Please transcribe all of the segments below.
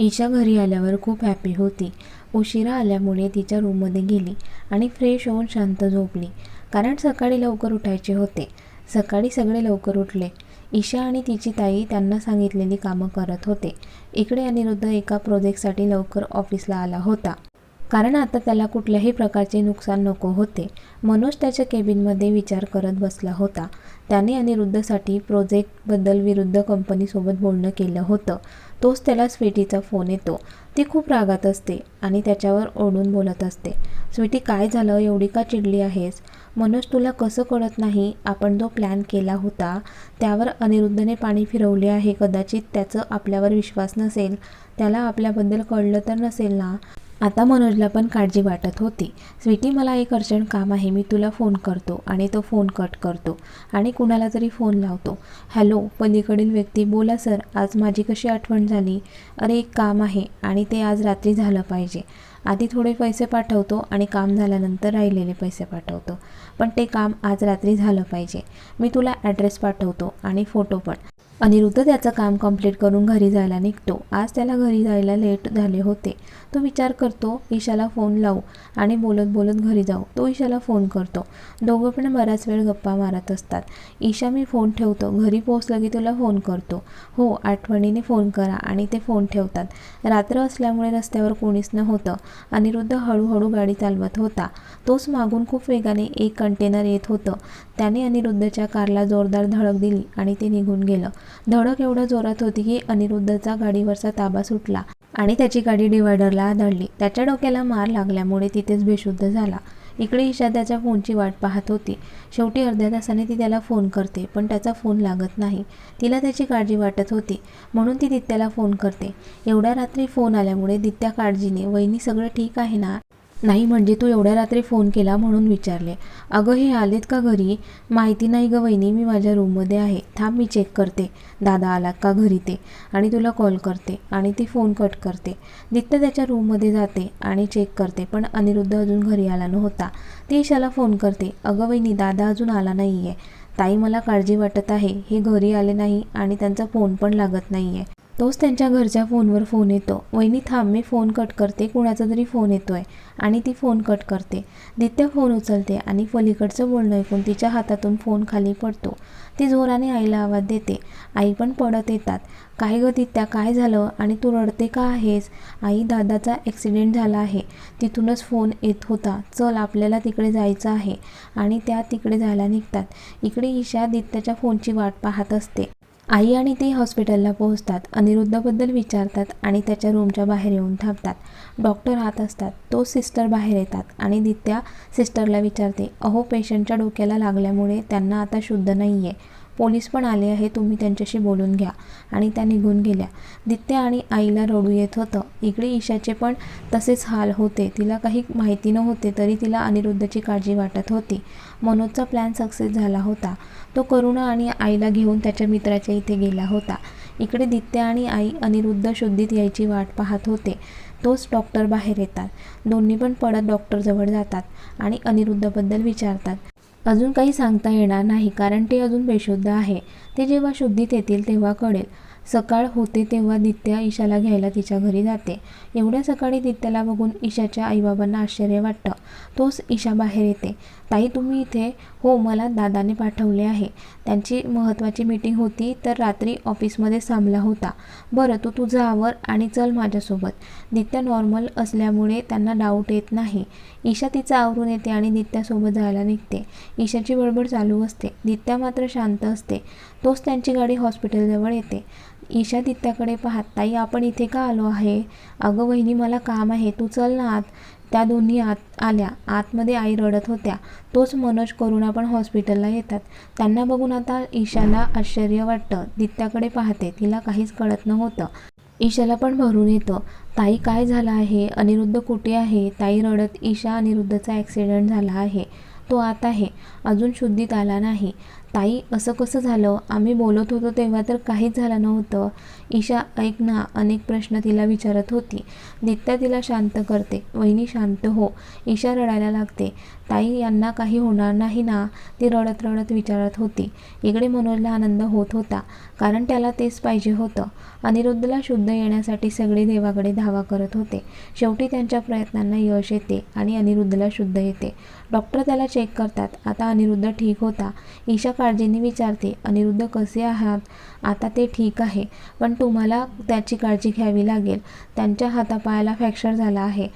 ईशा घरी आल्यावर खूप हॅपी होती. उशिरा आल्यामुळे तिच्या रूममध्ये गेली आणि फ्रेश होऊन शांत झोपली. कारण सकाळी लवकर उठायचे होते. सकाळी सगळे लवकर उठले. ईशा आणि तिची ताई त्यांना सांगितलेली कामं करत होते. इकडे अनिरुद्ध एका प्रोजेक्टसाठी लवकर ऑफिसला आला होता. कारण आता त्याला कुठल्याही प्रकारचे नुकसान नको होते. मनोज त्याच्या केबिनमध्ये विचार करत बसला होता. त्याने अनिरुद्धसाठी प्रोजेक्टबद्दल विरुद्ध कंपनीसोबत बोलणं केलं होतं. तोच त्याला स्वीटीचा फोन येतो. ती खूप रागात असते आणि त्याच्यावर ओढून बोलत असते. स्वीटी काय झालं? एवढी का चिडली आहेस? मनोज तुला कसं कळत नाही? आपण जो प्लॅन केला होता त्यावर अनिरुद्धने पाणी फिरवले आहे. कदाचित त्याचं आपल्यावर विश्वास नसेल. त्याला आपल्याबद्दल कळलं तर नसेल ना? आता मनोजला पण काळजी वाटत होती. स्वीटी मला एक अर्जंट काम आहे. मी तुला फोन करतो आणि तो फोन कट करतो आणि कुणाला तरी फोन लावतो. हॅलो पलीकडील व्यक्ती बोला सर. आज माझी कशी आठवण झाली? अरे एक काम आहे आणि ते आज रात्री झालं पाहिजे. आधी थोडे पैसे पाठवतो आणि काम झाल्यानंतर राहिलेले पैसे पाठवतो. पण ते काम आज रात्री झालं पाहिजे. मी तुला ॲड्रेस पाठवतो आणि फोटो पण. अनिरुद्ध त्याचं काम कंप्लीट करून घरी जायला निघतो. आज त्याला घरी जायला लेट झाले होते. तो विचार करतो ईशाला फोन लावू आणि बोलत बोलत घरी जाऊ. तो ईशाला फोन करतो. दोघं पण बराच वेळ गप्पा मारत असतात. ईशा मी फोन ठेवतो. घरी पोहोचलं की तुला फोन करतो. हो आठवणीने फोन करा आणि ते फोन ठेवतात. रात्र असल्यामुळे रस्त्यावर कोणीच नव्हतं. अनिरुद्ध हळूहळू गाडी चालवत होता. तोच मागून खूप वेगाने एक कंटेनर येत होतं. त्याने अनिरुद्धच्या कारला जोरदार धडक दिली आणि ते निघून गेलं. धडक एवढं जोरात होती की अनिरुद्धचा गाडीवरचा ताबा सुटला आणि त्याची गाडी डिवायडरला आदळली त्याच्या डोक्याला मार लागल्यामुळे तिथेच बेशुद्ध झाला. इकडे ईशा त्याच्या फोनची वाट पाहत होती. शेवटी अर्ध्या तासाने ती त्याला फोन करते पण त्याचा फोन लागत नाही. तिला त्याची काळजी वाटत होती म्हणून ती दित्याला फोन करते. एवढ्या रात्री फोन आल्यामुळे दित्या काळजीने वहिनी सगळं ठीक आहे ना? नाही म्हणजे तू एवढ्या रात्री फोन केला म्हणून विचारले. अगं हे आलेत का घरी? माहिती नाही गं वहिनी मी माझ्या रूममध्ये आहे. थांब मी चेक करते. दादा आला का घरी ते? आणि तुला कॉल करते आणि ती फोन कट करते. दित्य त्याच्या रूममध्ये जाते आणि चेक करते पण अनिरुद्ध अजून घरी आला नव्हता. ती ईशाला फोन करते. अगं वहिनी दादा अजून आला नाही आहे ताई मला काळजी वाटत आहे. हे घरी आले नाही आणि त्यांचा फोन पण लागत नाही आहे तोच त्यांच्या घरच्या फोनवर फोन येतो. वहिनी थांब मी फोन कट करते. कुणाचा तरी फोन येतो आहे आणि ती फोन कट करते. दित्या फोन उचलते आणि पलीकडचं बोलणं ऐकून तिच्या हातातून फोन खाली पडतो. ती जोराने आईला आवाज देते. आई पण पडत येतात. काय गं दित्या काय झालं? आणि तू रडते का आहेस? आई दादाचा ॲक्सिडेंट झाला आहे. तिथूनच फोन येत होता. चल आपल्याला तिकडे जायचं आहे. आणि त्या तिकडे जायला निघतात. इकडे ईशा दित्याच्या फोनची वाट पाहत असते. आई आणि ती हॉस्पिटलला पोहोचतात अनिरुद्धबद्दल विचारतात आणि त्याच्या रूमच्या बाहेर येऊन थांबतात. डॉक्टर आत असतात. तो सिस्टर बाहेर येतात आणि दित्या सिस्टरला विचारते अहो पेशंटच्या डोक्याला लागल्यामुळे त्यांना आता शुद्ध नाही आहे पोलीस पण आले आहे तुम्ही त्यांच्याशी बोलून घ्या. आणि त्या निघून गेल्या. दित्या आणि आईला रडू येत होतं. इकडे ईशाचे पण तसेच हाल होते. तिला काही माहिती नव्हते तरी तिला अनिरुद्धची काळजी वाटत होती. मनोजचा प्लॅन सक्सेस झाला होता. तो करुणा आणि आईला घेऊन त्याच्या मित्राच्या इथे गेला होता. इकडे दित्या आणि आई अनिरुद्ध शुद्धीत यायची वाट पाहत होते. तोच डॉक्टर बाहेर येतात. दोन्ही पण पडत डॉक्टरजवळ जातात आणि अनिरुद्धबद्दल विचारतात. अजून काही सांगता येणार नाही कारण ते अजून बेशुद्ध आहे. ते जेव्हा शुद्धीत येतील तेव्हा कळेल. सकाळ होते तेव्हा दित्या ईशाला घ्यायला तिच्या घरी जाते. एवढ्या सकाळी दित्याला बघून ईशाच्या आईबाबांना आश्चर्य वाटतं. तोच ईशा बाहेर येते. ताई तुम्ही इथे? हो मला दादाने पाठवले आहे. त्यांची महत्त्वाची मीटिंग होती तर रात्री ऑफिसमध्ये थांबला होता. बरं तू तुझं आवर आणि चल माझ्यासोबत. दित्या नॉर्मल असल्यामुळे त्यांना डाऊट येत नाही. ईशा तिचं आवरून येते आणि दित्यासोबत जायला निघते. ईशाची बडबड चालू असते. दित्या मात्र शांत असते. तोच त्यांची गाडी हॉस्पिटलजवळ येते. ईशा दित्याकडे पाहत ताई आपण इथे का आलो आहे? अगं वहिनी मला काम आहे. तू चल ना आत. त्या दोन्ही आत आल्या. आतमध्ये आई रडत होत्या. तोच मनोज करुणा पण हॉस्पिटलला येतात. त्यांना बघून आता ईशाला आश्चर्य वाटतं. दित्याकडे पाहते. तिला काहीच कळत नव्हतं. ईशाला पण भरून येतं. ताई काय झालं आहे? अनिरुद्ध कुठे आहे ताई रडत ईशा अनिरुद्धचा ॲक्सिडेंट झाला आहे. तो आत आहे. अजून शुद्धीत आला नाही. ताई असं कसं झालं? आम्ही बोलत होतो तेव्हा तर काहीच झालं नव्हतं. ईशा ऐक ना अनेक प्रश्न तिला विचारत होती. दित्या तिला शांत करते. वहिनी शांत हो. ईशा रडायला लागते. ताई यांना काही होणार नाही ना? ती रडत रडत विचारत होती. इकडे मनोजला आनंद होत होता कारण त्याला तेच पाहिजे होतं. अनिरुद्धला शुद्ध येण्यासाठी सगळे देवाकडे धावा करत होते. शेवटी त्यांच्या प्रयत्नांना यश येते आणि अनिरुद्धला शुद्ध येते. डॉक्टर त्याला चेक करतात. आता अनिरुद्ध ठीक होता. ईशा काळजीने विचारते अनिरुद्ध कसे आहात? आता ते ठीक आहे. पण तुम्हाला त्याची काळजी घ्यावी लागेल. त्यांच्या हातापायाला फ्रॅक्चर झाला आहे.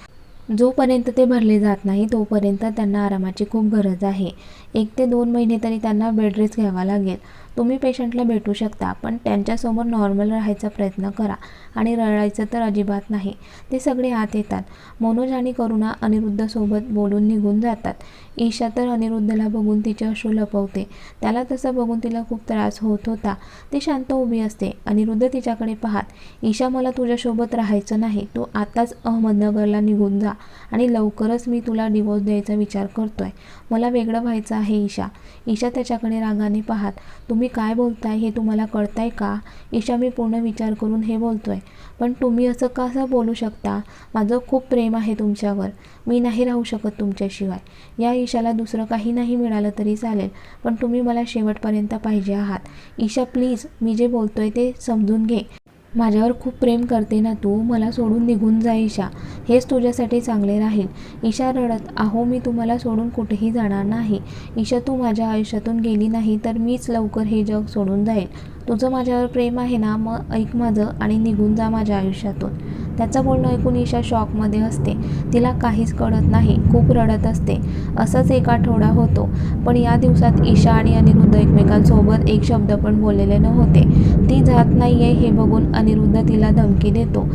जोपर्यंत ते भरले जात नाही तोपर्यंत त्यांना आरामाची खूप गरज आहे. एक ते दोन महिने तरी त्यांना बेड रेस्ट घ्यावा लागेल. तुम्ही पेशंटला भेटू शकता पण त्यांच्यासमोर नॉर्मल राहायचा प्रयत्न करा आणि रडायचं तर अजिबात नाही. ते सगळे आत येतात. मनोज आणि करुणा अनिरुद्धसोबत बोलून निघून जातात. ईशा तर अनिरुद्धला बघून तिचे अश्रू लपवते. त्याला तसं बघून तिला खूप त्रास होत होता. ती शांत उभी असते. अनिरुद्ध तिच्याकडे पाहत ईशा मला तुझ्यासोबत राहायचं नाही. तू आताच अहमदनगरला निघून जा आणि लवकरच मी तुला डिवोर्स द्यायचा विचार करतोय. मला वेगळं व्हायचं आहे ईशा. ईशा त्याच्याकडे रागाने पाहत तुम्ही काय बोलताय? हे तुम्हाला कळताय का? ईशा मी पूर्ण विचार करून हे बोलतोय. पण तुम्ही असं कसं बोलू शकता? माझं खूप प्रेम आहे तुमच्यावर. मी नाही राहू शकत तुमच्याशिवाय. या ईशाला दुसरं काही नाही मिळालं तरी चालेल पण तुम्ही मला शेवटपर्यंत पाहिजे आहात. ईशा प्लीज मी जे बोलतोय ते समजून घे. माझ्यावर खूप प्रेम करते ना तू? मला सोडून निघून जा ईशा. हेच तुझ्यासाठी चांगले राहील. ईशा रडत आहो मी तुम्हाला सोडून कुठेही जाणार नाही. ईशा तू माझ्या आयुष्यातून गेली नाही तर मीच लवकर हे जग सोडून जाईल. तुझं माझ्यावर प्रेम आहे ना मग ऐक माझं आणि निघून जा माझ्या आयुष्यातून. त्याचं बोलणं ऐकून ईशा शॉकमध्ये असते. तिला काहीच कळत नाही. खूप रडत असते. असंच एक आठवडा होतो. पण या दिवसात ईशा आणि अनिरुद्ध एकमेकांसोबत एक शब्द पण बोललेले नव्हते. ती जात नाही आहे हे बघून अनिरुद्ध तिला धमकी देतो.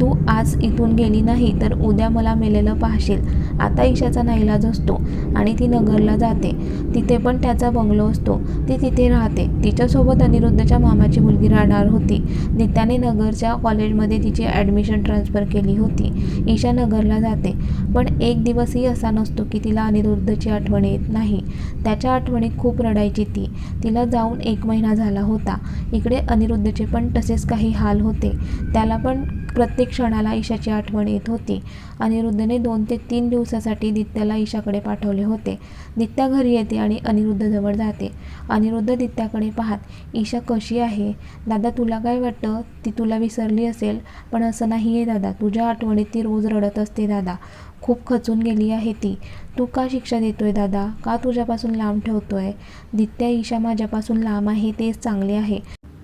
तू आज इथून गेली नाही तर उद्या मला मेलेलं पाहशील. आता ईशाचा नाईलाज असतो आणि ती नगरला जाते. तिथे पण त्याचा बंगलो असतो. ती तिथे राहते. तिच्यासोबत अनिरुद्धच्या मामाची मुलगी राहणार होती. नित्याने नगरच्या कॉलेजमध्ये तिची ॲडमिशन ट्रान्सफर केली होती. ईशा नगरला जाते. पण एक दिवसही असा नसतो की तिला अनिरुद्धची आठवण येत नाही. त्याच्या आठवणीत खूप रडायची ती. तिला जाऊन एक महिना झाला होता. इकडे अनिरुद्धचे पण तसेच काही हाल होते. त्याला पण प्रत्येक क्षणाला ईशाची आठवण येत होती अनिरुद्धने दोन ते तीन दिवसासाठी दित्याला ईशाकडे पाठवले होते. दित्या घरी येते आणि अनिरुद्धजवळ जाते. अनिरुद्ध दित्याकडे पाहत ईशा कशी आहे? दादा तुला काय वाटतं? ती तुला विसरली असेल. पण असं नाही आहे दादा तुझ्या आठवणीत ती रोज रडत असते दादा. खूप खचून गेली आहे ती. तू का शिक्षा देतोय दादा? का तुझ्यापासून लांब ठेवतोय? दित्या ईशा माझ्यापासून लांब आहे तेच चांगले आहे.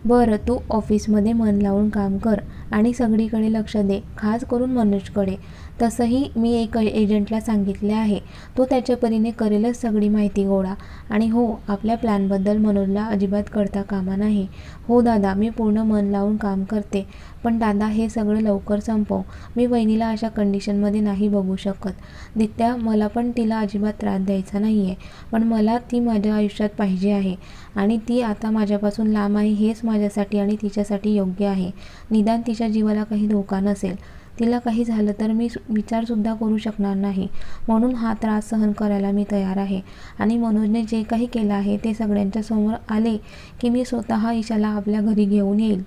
बरं तू ऑफिसमध्ये मन लावून काम कर. आणि सगळीकडे लक्ष दे. खास करून मनोजकडे तसंही मी एक एजंटला सांगितले आहे. तो त्याच्या परीने करेलच सगळी माहिती गोळा. आणि हो आपल्या प्लॅनबद्दल मनोजला अजिबात कळता कामा नाही. हो दादा मी पूर्ण मन लावून काम करते. पण दादा हे सगळं लवकर संपव. मी वहिनीला अशा कंडिशनमध्ये नाही बघू शकत. दित्या मला पण तिला अजिबात त्रास द्यायचा नाही आहे पण मला ती माझ्या आयुष्यात पाहिजे आहे. आणि ती आता माझ्यापासून लांब आहे हेच माझ्यासाठी आणि तिच्यासाठी योग्य आहे. निदान तिच्या जीवाला काही धोका नसेल. तिला काही झालं तर मी सु- विचारसुद्धा करू शकणार नाही. म्हणून हा त्रास सहन करायला मी तयार आहे. आणि मनोजने जे काही केलं आहे ते सगळ्यांच्या समोर आले की मी स्वतः ईशाला आपल्या घरी घेऊन येईल.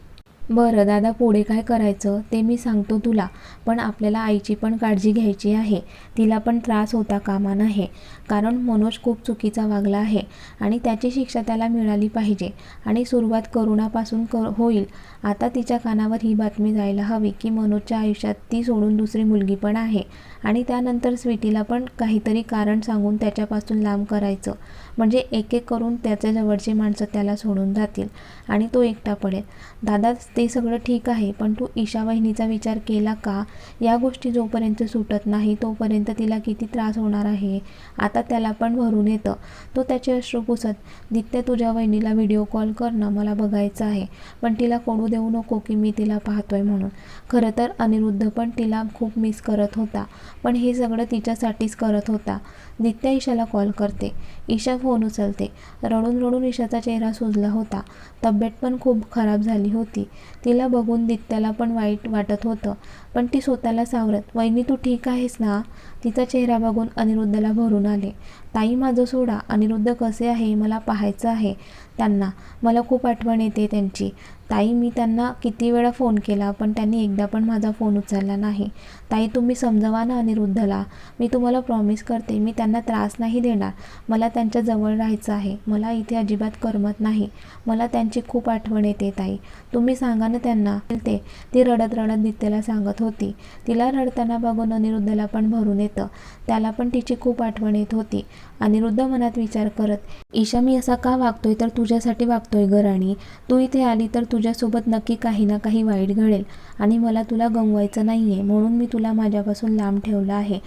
बरं दादा पुढे काय करायचं ते मी सांगतो तुला. पण आपल्याला आईची पण काळजी घ्यायची आहे. तिला पण त्रास होता कामा नाही कारण मनोज खूप चुकीचा वागला आहे आणि त्याची शिक्षा त्याला मिळाली पाहिजे. आणि सुरुवात करुणापासून कर होईल. आता तिच्या कानावर ही बातमी जायला हवी की मनोजच्या आयुष्यात ती सोडून दुसरी मुलगी पण आहे. आणि त्यानंतर स्वीटीला पण काहीतरी कारण सांगून त्याच्यापासून लांब करायचं. म्हणजे एक एक करून त्याच्या जवळची माणसं त्याला सोडून जातील. आणि तो एकटा पडेल. दादा ते सगळं ठीक आहे पण तू ईशा वहिनीचा विचार केला का? या गोष्टी जोपर्यंत सुटत नाही तोपर्यंत तिला किती त्रास होणार आहे? आता त्याला पण भरून येतं. तो त्याचे अश्रू पुसत दित्य तुझ्या वहिनीला व्हिडिओ कॉल कर ना मला बघायचं आहे. पण तिला कोडू देऊ नको की मी तिला पाहतोय म्हणून. खरं तर अनिरुद्ध पण तिला खूप मिस करत होता पण हे सगळं तिच्यासाठीच करत होता. दित्या ईशाला कॉल करते. ईशा फोन उचलते. रडून रडून ईशाचा चेहरा सुजला होता. तब तब्येत पण खूप खराब झाली होती. तिला बघून दित्याला पण वाईट वाटत होतं. पण ती स्वतःला सावरत वहिनी तू ठीक आहेस ना? तिचा चेहरा बघून अनिरुद्धला भरून आले. ताई माझं सोडा. अनिरुद्ध कसे आहे? मला पाहायचं आहे त्यांना. मला खूप आठवण येते त्यांची. ताई मी त्यांना किती वेळा फोन केला पण त्यांनी एकदा पण माझा फोन उचलला नाही. ताई तुम्ही समजवा ना अनिरुद्धला. मी तुम्हाला प्रॉमिस करते मी त्यांना त्रास नाही देणार. मला त्यांच्या जवळ राहायचं आहे. मला इथे अजिबात करमत नाही. मला त्यांची खूप आठवण येते ताई. तुम्ही सांगा ना त्यांना. ते ती रडत रडत दित्याला सांगत होती. तिला रडताना बघून अनिरुद्धला पण भरून येतं. त्याला पण तिची खूप आठवण येत होती. अनिरुद्ध मनात विचार करत ईशा मी असा का वागतोय? तर तुझ्यासाठी वागतोय गराणी राणी. तू इथे आली तर तुझ्यासोबत नक्की काही ना काही वाईट घडेल आणि मला तुला गमवायचं नाही आहे म्हणून मी तुला माझ्यापासून लांब ठेवलं आहे.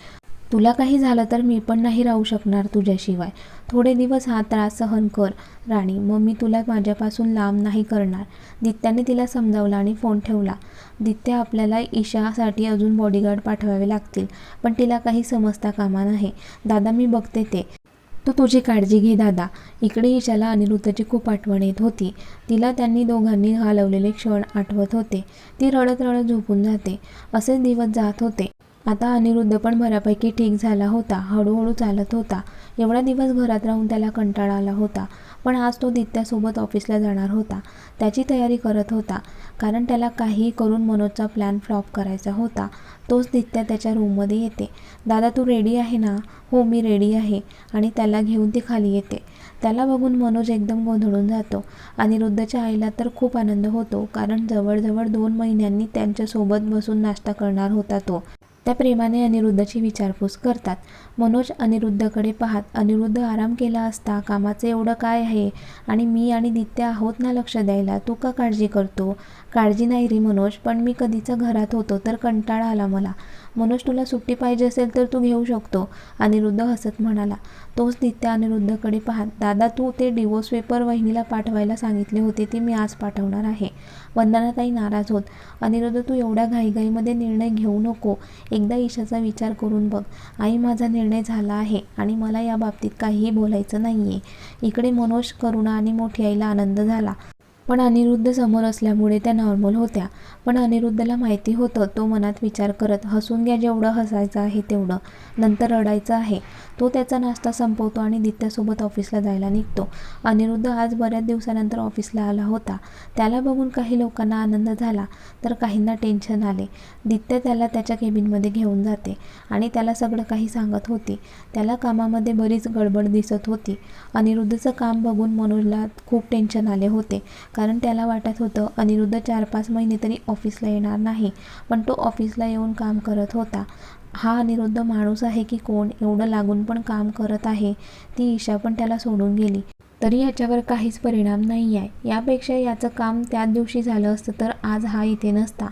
तुला काही झालं तर मी पण नाही राहू शकणार तुझ्याशिवाय. थोडे दिवस हा त्रास सहन कर राणी. मग मी तुला माझ्यापासून लांब नाही करणार. दित्याने तिला समजावलं आणि फोन ठेवला. दित्या आपल्याला ईशासाठी अजून बॉडीगार्ड पाठवावे लागतील पण तिला काही समजता कामा नाही दादा मी बघते ते. तू तुझी काळजी घे दादा. इकडे ईशाला अनिरुद्धची खूप आठवण येत होती तिला त्यांनी दोघांनी घालवलेले क्षण आठवत होते. ती रडत रडत झोपून जाते. असे दिवस जात होते. आता अनिरुद्ध पण बऱ्यापैकी ठीक झाला होता. हळूहळू चालत होता. एवढा दिवस घरात राहून त्याला कंटाळा आला होता. पण आज तो दित्यासोबत ऑफिसला जाणार होता. त्याची तयारी करत होता. कारण त्याला काही करून मनोजचा प्लॅन फ्लॉप करायचा होता. तोच दित्या त्याच्या रूममध्ये येते. दादा तू रेडी आहे ना? हो मी रेडी आहे. आणि त्याला घेऊन ती खाली येते. त्याला बघून मनोज एकदम गोंधळून जातो. अनिरुद्धच्या आईला तर खूप आनंद होतो. कारण जवळजवळ दोन महिन्यांनी त्यांच्यासोबत बसून नाश्ता करणार होता तो. त्या प्रेमाने अनिरुद्धची विचारपूस करतात. मनोज अनिरुद्धकडे पाहत अनिरुद्ध आराम केला असता कामाचं एवढं काय आहे? आणि मी आणि नित्य आहोत ना लक्ष द्यायला? तू का काळजी करतो? काळजी नाही रे मनोज पण मी कधीचं घरात होतो तर कंटाळा आला मला. मनोज तुला सुट्टी पाहिजे असेल तर तू घेऊ शकतो. अनिरुद्ध हसत म्हणाला तोच नित्या अनिरुद्धकडे पाहत. दादा तू ते डिवोर्स पेपर वहिनीला पाठवायला सांगितले होते ते मी आज पाठवणार आहे. वंदनाताई नाराज होत. अनिरुद्ध तू एवढ्या घाईघाईमध्ये निर्णय घेऊ नको. एकदा ईशाचा विचार करून बघ. आई माझा निर्णय झाला आहे आणि मला या बाबतीत काहीही बोलायचं नाही आहे इकडे मनोज करुणा आणि मोठी आईला आनंद झाला. पण अनिरुद्ध समोर असल्यामुळे त्या नॉर्मल होत्या. पण अनिरुद्धला माहिती होतं तो मनात विचार करत हसून घ्या जेवढं हसायचं आहे तेवढं. नंतर रडायचं आहे. तो त्याचा नाश्ता संपवतो आणि दित्यासोबत ऑफिसला जायला निघतो. अनिरुद्ध आज बऱ्याच दिवसानंतर ऑफिसला आला होता. त्याला बघून काही लोकांना आनंद झाला तर काहींना टेन्शन आले. दित्य त्याला त्याच्या केबिनमध्ये घेऊन जाते आणि त्याला सगळं काही सांगत होती. त्याला कामामध्ये बरीच गडबड दिसत होती. अनिरुद्धचं काम बघून मनोजला खूप टेन्शन आले होते. कारण त्याला वाटत होतं अनिरुद्ध चार पाच महिने तरी ऑफिसला येणार नाही. पण तो ऑफिसला येऊन काम करत होता. हा अनिरुद्ध माणूस आहे की कोण? एवढं लागून पण काम करत आहे. ती ईशा पण त्याला सोडून गेली. तरी याच्यावर काहीच परिणाम नाही आहे यापेक्षा याचं काम त्याच दिवशी झालं असतं तर आज हा इथे नसता.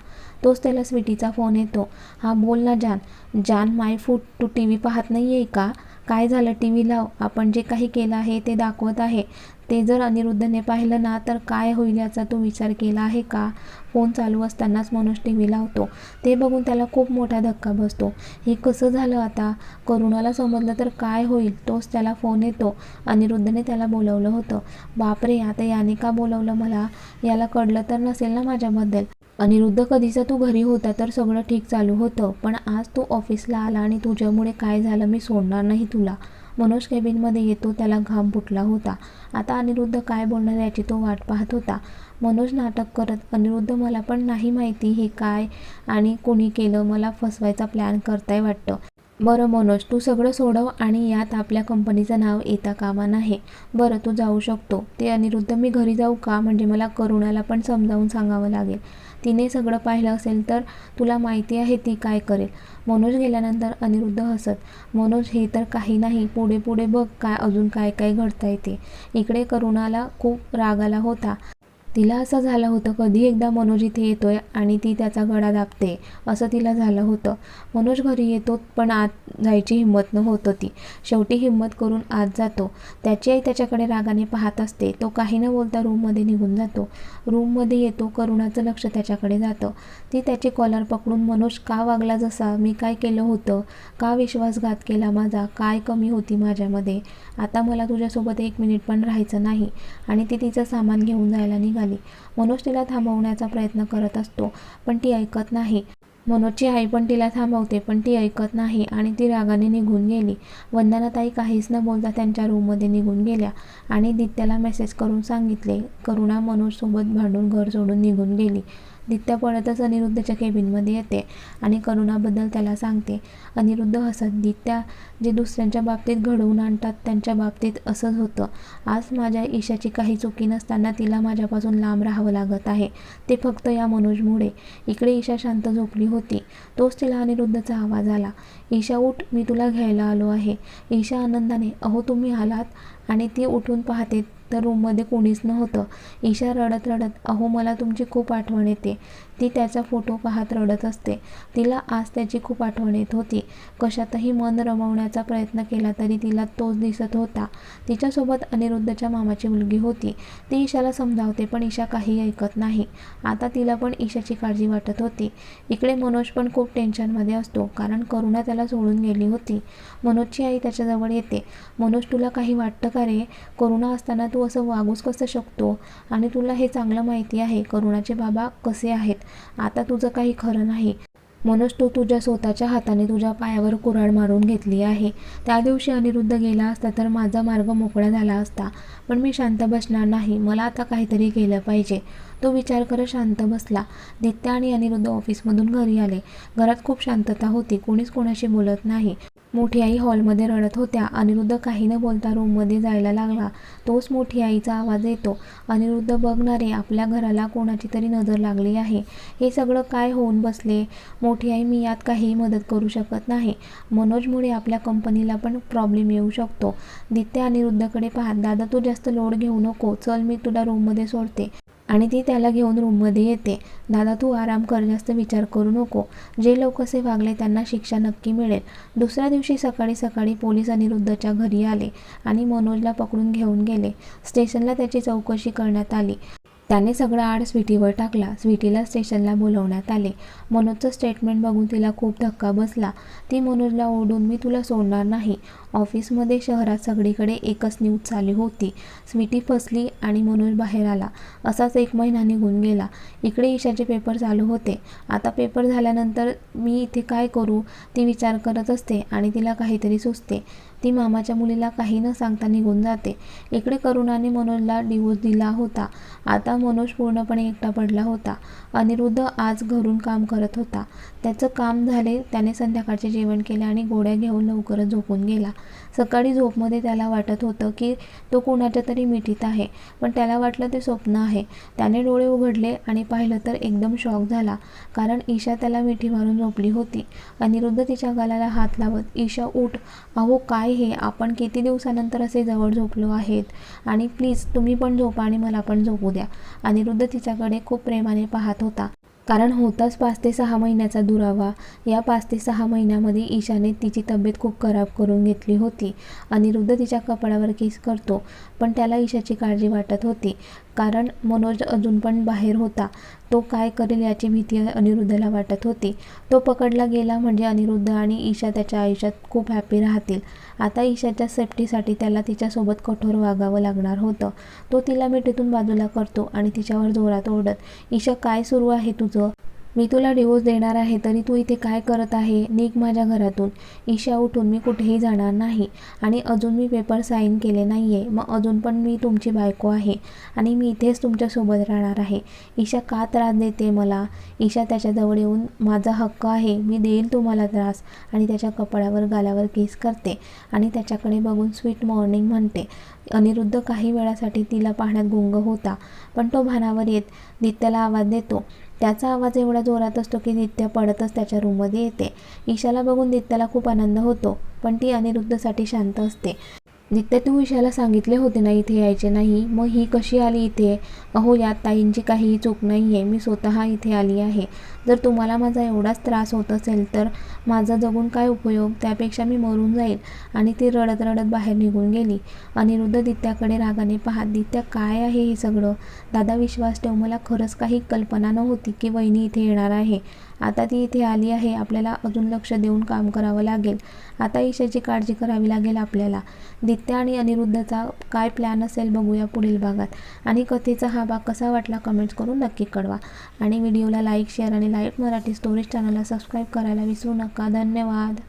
तोच त्याला स्वीटीचा फोन येतो. हा बोल ना जान. जान माय फूड तू टी व्ही पाहत नाही आहे का? काय झालं? टी व्ही लाव. आपण जे काही केलं आहे ते दाखवत आहे. ते जर अनिरुद्धने पाहिलं ना तर काय होईल याचा तू विचार केला आहे का? फोन चालू असतानाच मनोज टी व्ही लावतो ते बघून त्याला खूप मोठा धक्का बसतो. हे कसं झालं आता? करुणाला समजलं तर काय होईल? तोच त्याला फोन येतो. अनिरुद्धने त्याला बोलवलं होतं. बापरे आता याने का बोलवलं मला? याला कळलं तर नसेल ना माझ्याबद्दल. अनिरुद्ध कधीचा तू घरी होता तर सगळं ठीक चालू होतं. पण आज तू ऑफिसला आला आणि तुझ्यामुळे काय झालं मी सोडणार नाही तुला. मनोज केबिनमध्ये येतो त्याला घाम फुटला होता. आता अनिरुद्ध काय बोलणार याची तो वाट पाहत होता. मनोज नाटक करत अनिरुद्ध मला पण नाही माहिती हे काय आणि कोणी केलं मला फसवायचा प्लॅन करताय वाटतं. बरं मनोज तू सगळं सोडव आणि यात आपल्या कंपनीचं नाव येता कामा नाही बरं तू जाऊ शकतो. ते अनिरुद्ध मी घरी जाऊ का? म्हणजे मला करुणाला पण समजावून सांगावं लागेल. तिने सगळं पाहिलं असेल तर तुला माहिती आहे ती काय करेल. मनोज गेल्यानंतर अनिरुद्ध हसत मनोज हे तर काही नाही. पुढे पुढे बघ काय अजून काय काय घडता येते इकडे करुणाला खूप राग आला होता. तिला असं झालं होतं कधी एकदा मनोज इथे येतोय आणि ती त्याचा गळा दाबते असं तिला झालं होतं. मनोज घरी येतो पण आत जायची हिंमत न होत होती शेवटी हिंमत करून आत जातो. त्याची आई त्याच्याकडे रागाने पाहत असते. तो काही न बोलता रूममध्ये निघून जातो. रूममध्ये येतो करुणाचं लक्ष त्याच्याकडे जातं. ती त्याची कॉलर पकडून मनोज का वागला जसा? मी काय केलं होतं? का विश्वासघात केला माझा? काय कमी होती माझ्यामध्ये? आता मला तुझ्यासोबत एक मिनिट पण राहायचं नाही. आणि ती तिचं सामान घेऊन जायला निघाली मनोज तिला थांबवण्याचा प्रयत्न करत असतो पण ती ऐकत नाही. मनोजची आई पण तिला थांबवते पण ती ऐकत नाही आणि ती रागाने निघून गेली. वंदनाताई काहीच न बोलता त्यांच्या रूममध्ये निघून गेल्या आणि दित्याला मेसेज करून सांगितले करुणा मनोजसोबत भांडून घर सोडून निघून गेली. नित्या पळतच अनिरुद्धच्या केबिनमध्ये येते आणि करुणाबद्दल त्याला सांगते. अनिरुद्ध हसत दित्या जे दुसऱ्यांच्या बाबतीत घडवून आणतात त्यांच्या बाबतीत असंच होतं. आज माझ्या ईशाची काही चुकी नसताना तिला माझ्यापासून लांब राहावं लागत आहे. ते फक्त या मनोजमुळे. इकडे ईशा शांत झोपली होती. तोच तिला अनिरुद्धचा आवाज आला. ईशा उठ. मी तुला घ्यायला आलो आहे. ईशा आनंदाने अहो तुम्ही आलात? आणि ती उठून पाहते तर रूममध्ये कोणीच नव्हतं. ईशा रडत रडत अहो मला तुमची खूप आठवण येते. ती त्याचा फोटो पाहत रडत असते. तिला आज त्याची खूप आठवण येत होती. कशातही मन रमवण्याचा प्रयत्न केला तरी तिला तोच दिसत होता. तिच्यासोबत अनिरुद्धच्या मामाची मुलगी होती. ती ईशाला समजावते पण ईशा काही ऐकत नाही. आता तिला पण ईशाची काळजी वाटत होती. इकडे मनोज पण खूप टेन्शनमध्ये असतो कारण करुणा त्याला सोडून गेली होती. मनोजची आई त्याच्याजवळ येते. मनोज तुला काही वाटतं का रे? करुणा असताना तू असं वागूच कसं शकतो? आणि तुला हे चांगलं माहिती आहे करुणाचे बाबा कसे आहेत? आता तुझं काही खरं नाही. मनोज तू तुझ्या स्वतःच्या हाताने तुझ्या पायावर कुऱ्हाड मारून घेतली आहे. त्या दिवशी अनिरुद्ध गेला असता तर माझा मार्ग मोकळा झाला असता. पण मी शांत बसणार नाही. मला आता काहीतरी केलं पाहिजे. तो विचार करत शांत बसला. दित्या आणि अनिरुद्ध ऑफिसमधून घरी आले. घरात खूप शांतता होती. कोणीच कोणाशी बोलत नाही. मोठी आई हॉलमध्ये रडत होत्या. अनिरुद्ध काही न बोलता रूममध्ये जायला लागला. तोच मोठी आईचा आवाज येतो. अनिरुद्ध बघणारे आपल्या घराला कोणाची तरी नजर लागली आहे. हे सगळं काय होऊन बसले? मोठी आई मी यात काहीही मदत करू शकत नाही. मनोजमुळे आपल्या कंपनीला पण प्रॉब्लेम येऊ शकतो. दित्या अनिरुद्धकडे पाहत दादा तू जास्त लोड घेऊ नको. चल मी तुला रूममध्ये सोडते. आणि ती त्याला घेऊन रूममध्ये येते. दादा तू आराम कर जास्त विचार करू नको. जे लोक असे वागले त्यांना शिक्षा नक्की मिळेल. दुसऱ्या दिवशी सकाळी सकाळी पोलीस अनिरुद्धच्या घरी आले आणि मनोजला पकडून घेऊन गेले. स्टेशनला त्याची चौकशी करण्यात आली. त्याने सगळा आड स्वीटीवर टाकला. स्वीटीला स्टेशनला बोलवण्यात आले. मनोजचं स्टेटमेंट बघून तिला खूप धक्का बसला. ती मनोजला ओढून मी तुला सोडणार नाही. ऑफिसमध्ये शहरात सगळीकडे एकच न्यूज चालू होती. स्वीटी फसली आणि मनोज बाहेर आला. असाच एक महिना निघून गेला. इकडे ईशाचे पेपर चालू होते. आता पेपर झाल्यानंतर मी इथे काय करू? ती विचार करत असते आणि तिला काहीतरी सुचते. ती मामाच्या मुलीला काही न सांगता निघून जाते. इकडे करुणाने मनोजला डिवोर्स दिला होता. आता मनोज पूर्णपणे एकटा पडला होता. अनिरुद्ध आज घरून काम करत होता. त्याचं काम झाले त्याने संध्याकाळचे जेवण केले आणि गोळ्या घेऊन लवकरच झोपून गेला. सकाळी झोपमध्ये त्याला वाटत होतं की तो कुणाच्या तरी मिठीत आहे पण त्याला वाटलं ते स्वप्न आहे. त्याने डोळे उघडले आणि पाहिलं तर एकदम शॉक झाला कारण ईशा त्याला मिठी मारून झोपली होती. अनिरुद्ध तिच्या गालाला हात लावत ईशा उठ. अहो काय हे आपण किती दिवसानंतर असे जवळ झोपलो आहेत? आणि प्लीज तुम्ही पण झोपा आणि मला पण झोपू द्या. अनिरुद्ध तिच्याकडे खूप प्रेमाने पाहत होता. कारण होताच पाच ते सहा महिन्याचा दुरावा. या पाच ते सहा महिन्यामध्ये ईशाने तिची तब्येत खूप खराब करून घेतली होती. अनिरुद्ध तिच्या कपाळावर केस करतो. पण त्याला ईशाची काळजी वाटत होती. कारण मनोज अजून पण बाहेर होता. तो काय करेल याची भीती अनिरुद्धला वाटत होती. तो पकडला गेला म्हणजे अनिरुद्ध आणि ईशा त्याच्या आयुष्यात खूप हॅपी राहतील. आता ईशाच्या सेफ्टीसाठी त्याला तिच्यासोबत कठोर वागावं लागणार होतं. तो तिला मिठीतून बाजूला करतो आणि तिच्यावर जोरात ओढत ईशा काय सुरू आहे तुझं? मी तुला डिवोर्स देणार आहे तरी तू इथे काय करत आहे? निघ माझ्या घरातून. ईशा उठून मी कुठेही जाणार नाही आणि अजून मी पेपर साईन केले नाही आहे मग अजून पण मी तुमची बायको आहे आणि मी इथेच तुमच्यासोबत राहणार आहे. ईशा का त्रास देते मला? ईशा त्याच्याजवळ येऊन माझा हक्क आहे मी देईल तुम्हाला त्रास. आणि त्याच्या कपाळावर गालावर केस करते आणि त्याच्याकडे बघून स्वीट मॉर्निंग म्हणते. अनिरुद्ध काही वेळासाठी तिला पाहण्यात गुंग होता पण तो भानावर येत नित्याला आवाज देतो. त्याचा आवाज एवढा जोरात असतो की नित्य पडतच त्याच्या रूममध्ये येते. ईशाला बघून नित्याला खूप आनंद होतो पण ती अनिरुद्धसाठी शांत असते. नित्य तू विषयाला सांगितले होते ना इथे यायचे नाही. मग ही कशी आली इथे? अहो यात ताईंची काहीही चूक नाही आहे मी स्वतः इथे आली आहे. जर तुम्हाला माझा एवढाच त्रास होत असेल तर माझा जगून काय उपयोग? त्यापेक्षा मी मरून जाईल. आणि ती रडत रडत बाहेर निघून गेली. अनिरुद्ध दित्याकडे रागाने पाहत दित्या काय आहे हे सगळं? दादा विश्वास ठेव. मला खरंच काही कल्पना नव्हती की वहिनी इथे येणार आहे. आता ती इथे आली आहे. आपल्याला अजून लक्ष देऊन काम करावं लागेल. आता ईशाची काळजी करावी लागेल आपल्याला. दित्या आणि अनिरुद्धचा काय प्लॅन असेल बघूया पुढील भागात. आणि कथेचा हा भाग कसा वाटला कमेंट्स करून नक्की कळवा. आणि व्हिडिओला लाईक शेअर आणि लाइट मराठी स्टोरीज चॅनलला सबस्क्राईब करायला विसरू नका. धन्यवाद.